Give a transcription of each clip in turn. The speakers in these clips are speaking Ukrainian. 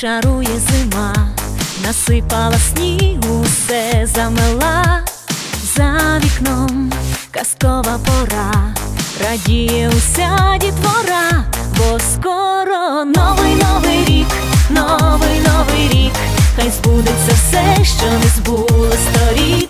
чарує зима, насипала снігу, все замела за вікном казкова пора, радіє уся дітвора, бо скоро новий новий рік, новий новий рік, хай збудеться все, що не збуло сторік.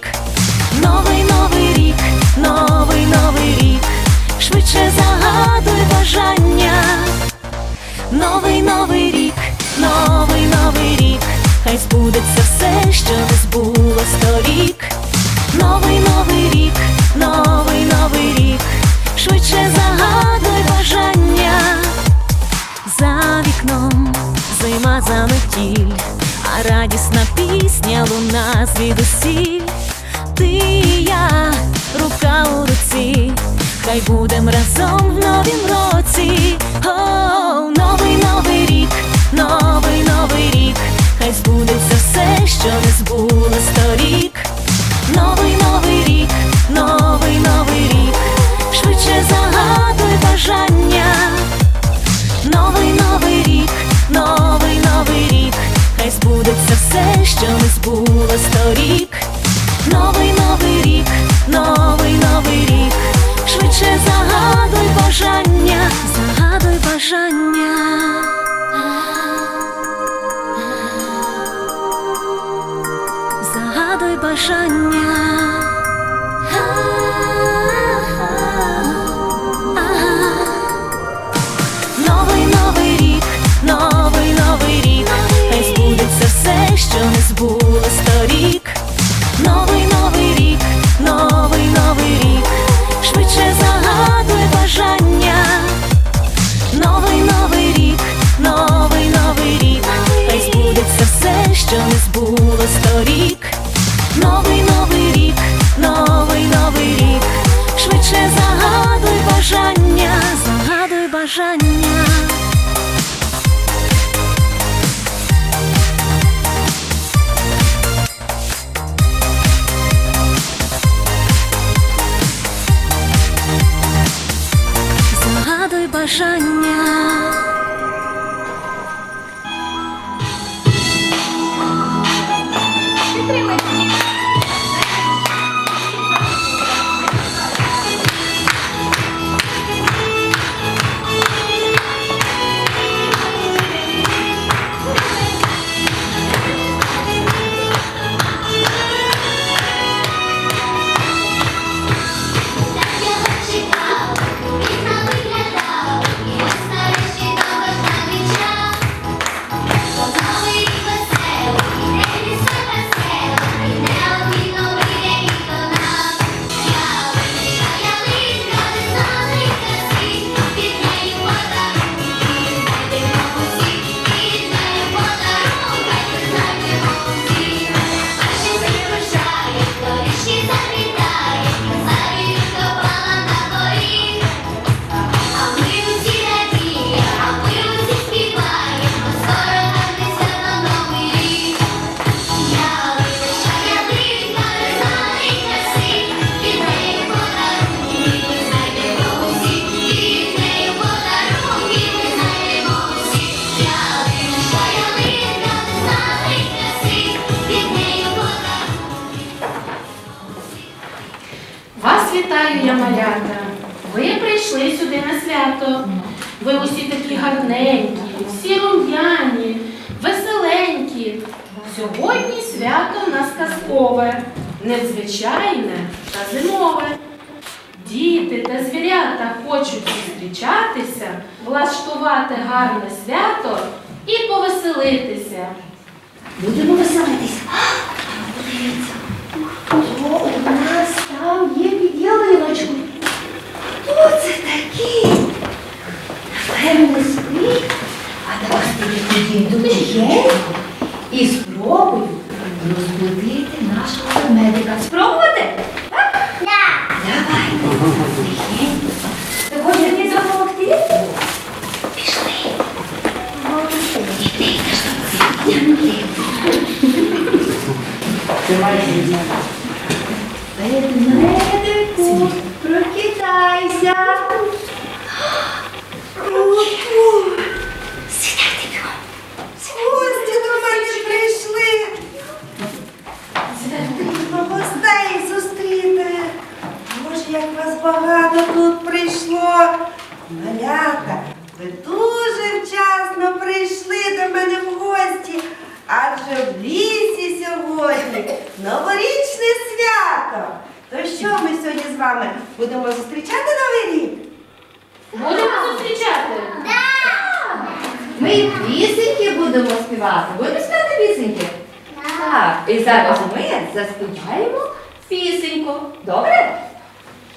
звідусі, ти і я, рука у руці, хай будем разом. Доброго. Ви прийшли сюди на свято. Ви усі такі гарненькі, всі рум'яні, веселенькі. Сьогодні свято нас казкове, незвичайне та зимове. Діти та звірята хочуть зустрічатися, влаштувати гарне свято і повеселитися. Будемо веселитися. Подивіться, хто у нас там є під ялиночку. Хто це такий? Напевне, спить, а давайте підійду тихенько і спробую розбудити нашого медика. Спробувати? Так? Да. Давай, тихенько. Ти допомогти? Пішли. Ведмедику, прокидайся. Сідайте. Гості до мене прийшли. Пропустей зустріти. Боже, як вас багато тут. Що ми сьогодні з вами будемо зустрічати новий рік? Будемо зустрічати. Ми пісеньки будемо співати. Будемо співати пісеньки? Так. І зараз ми заспіваємо пісеньку. Добре?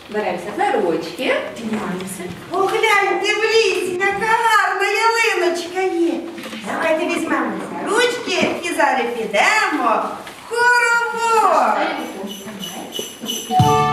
Беремося за ручки. Піднімаємося. Погляньте в лісі, яка гарна ялиночка є. Давайте візьмемо за ручки і зараз підемо в хоровод. Bye.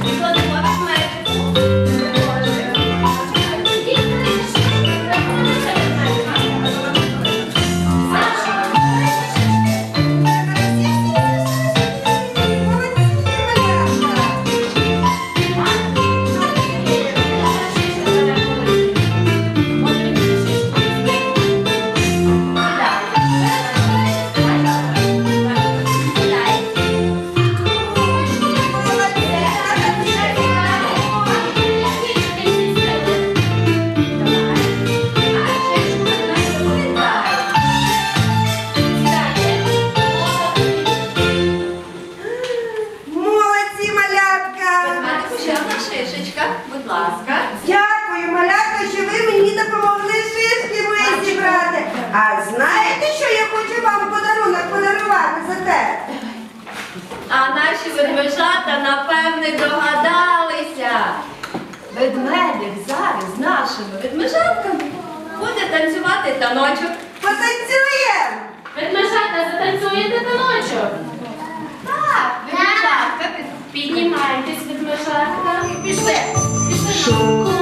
одна будь ласка. Дякую, малятка, що ви мені допомогли шишки мої зібрати. А знаєте, що я хочу вам подарунок подарувати за те? А наші ведмежата, напевне, догадалися. Ведмедик зараз з нашими ведмежатками буде танцювати таночок. Потанцюємо! Ведмежата, затанцюєте таночок? Так, ведмежатка, Піднімайтесь, ведмежатка. Пішли! Шоколадні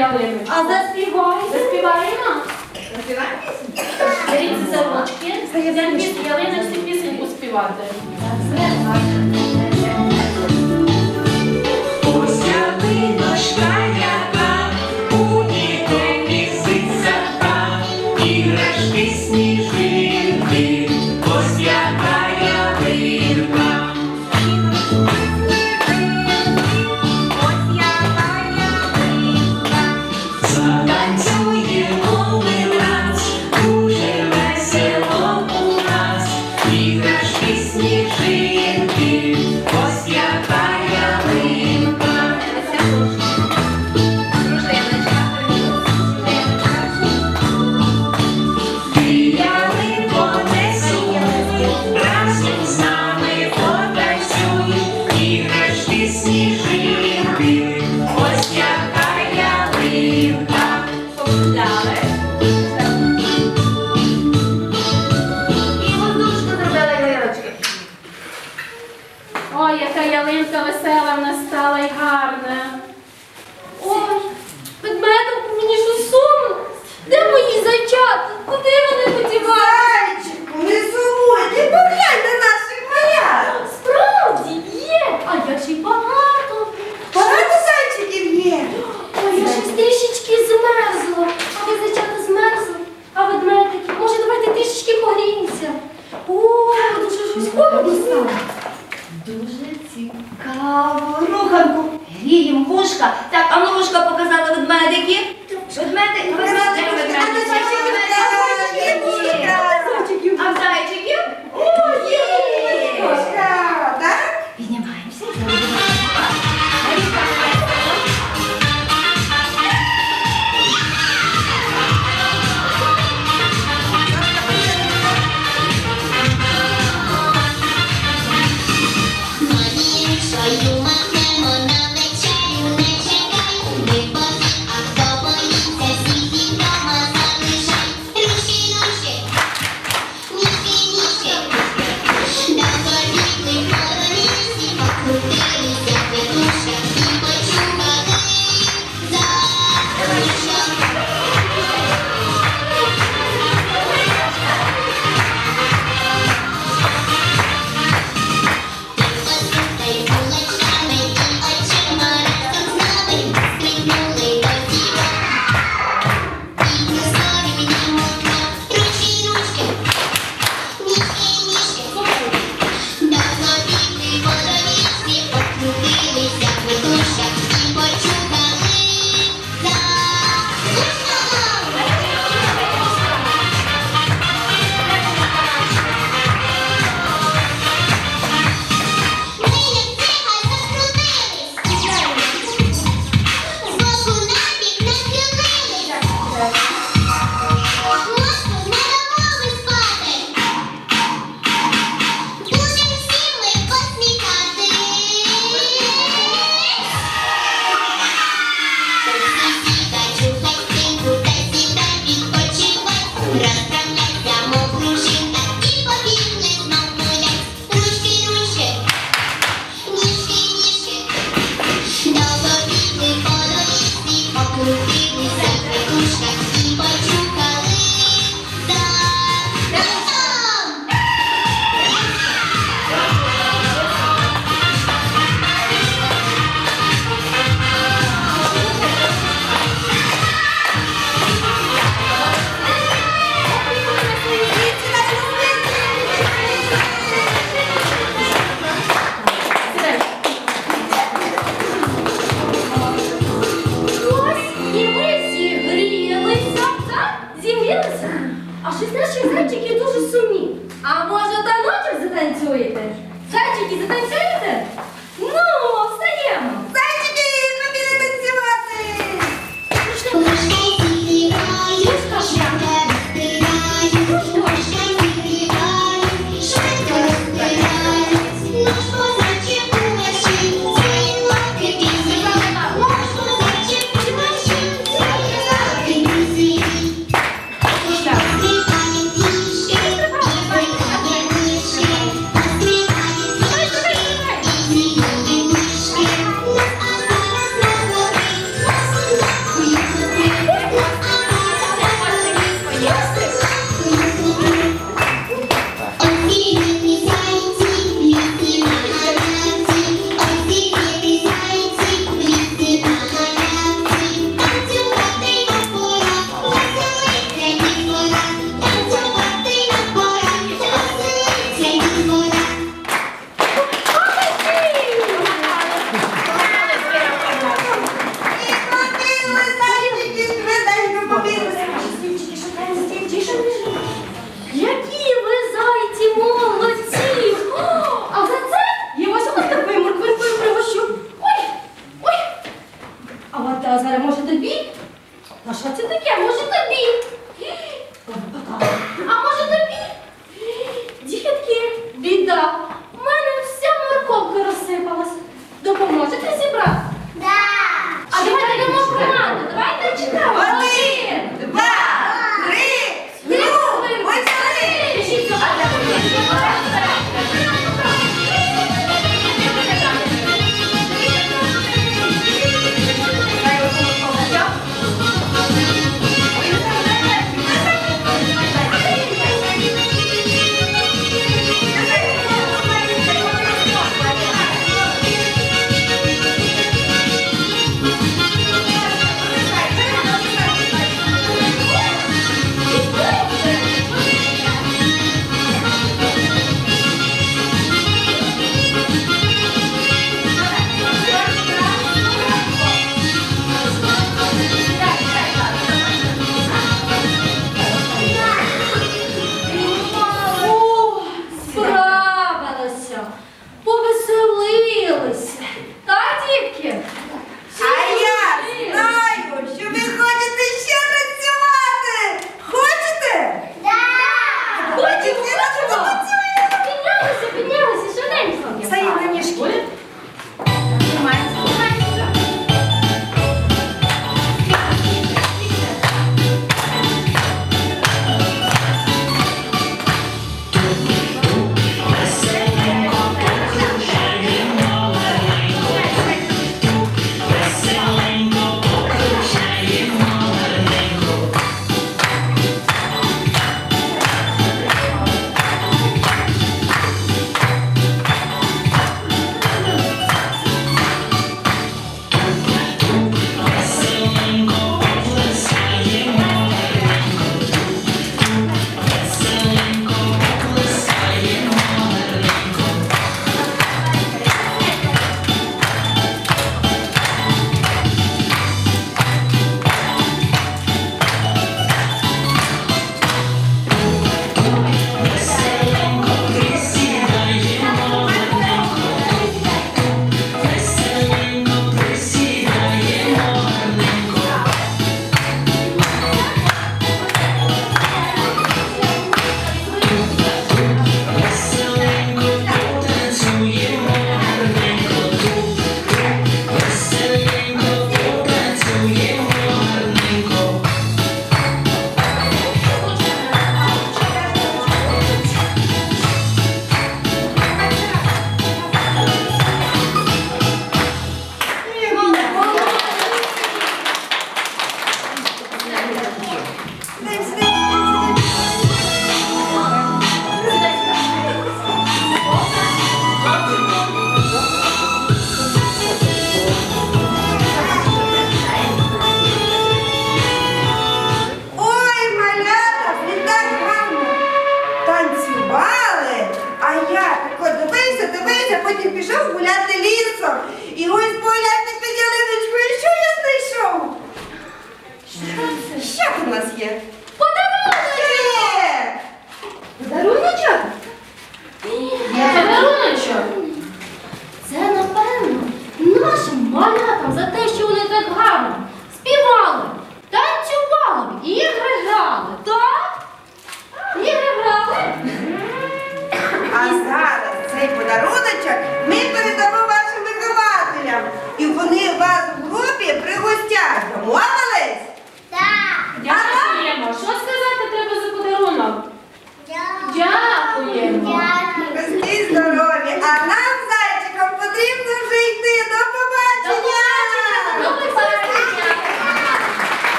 ялиночку. А заспівай. Заспіваємо? Заспіваємо? Беріться за ручки. Ялиночці пісеньку співати.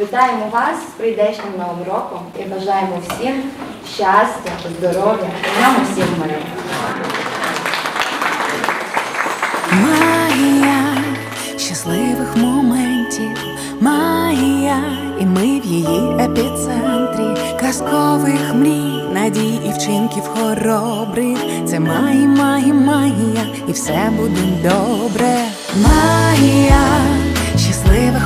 Вітаємо вас з прийдешнім новим роком і бажаємо всім щастя, здоров'я нам усім миру. Магія щасливих моментів, магія, і ми в її епіцентрі казкових мрій, надій і вчинків хоробрих. Це магія, магія, магія, і все буде добре. Магія щасливих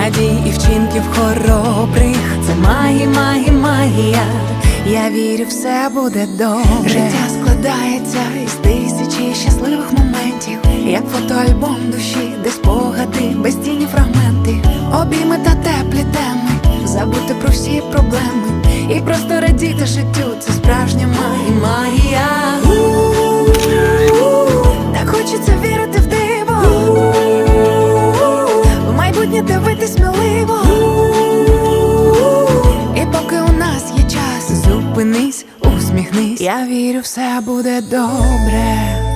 надій і вчинків хоробрих. Це магія, магія, магія. Я вірю, все буде добре. Життя складається із тисячі щасливих моментів, як фотоальбом душі, де спогади, безцінні фрагменти, обійми та теплі теми, забути про всі проблеми і просто радіти життю. Це справжня магія, магія. Так хочеться вірити в диво, в майбутнє дивитись Я вірю, все буде добре.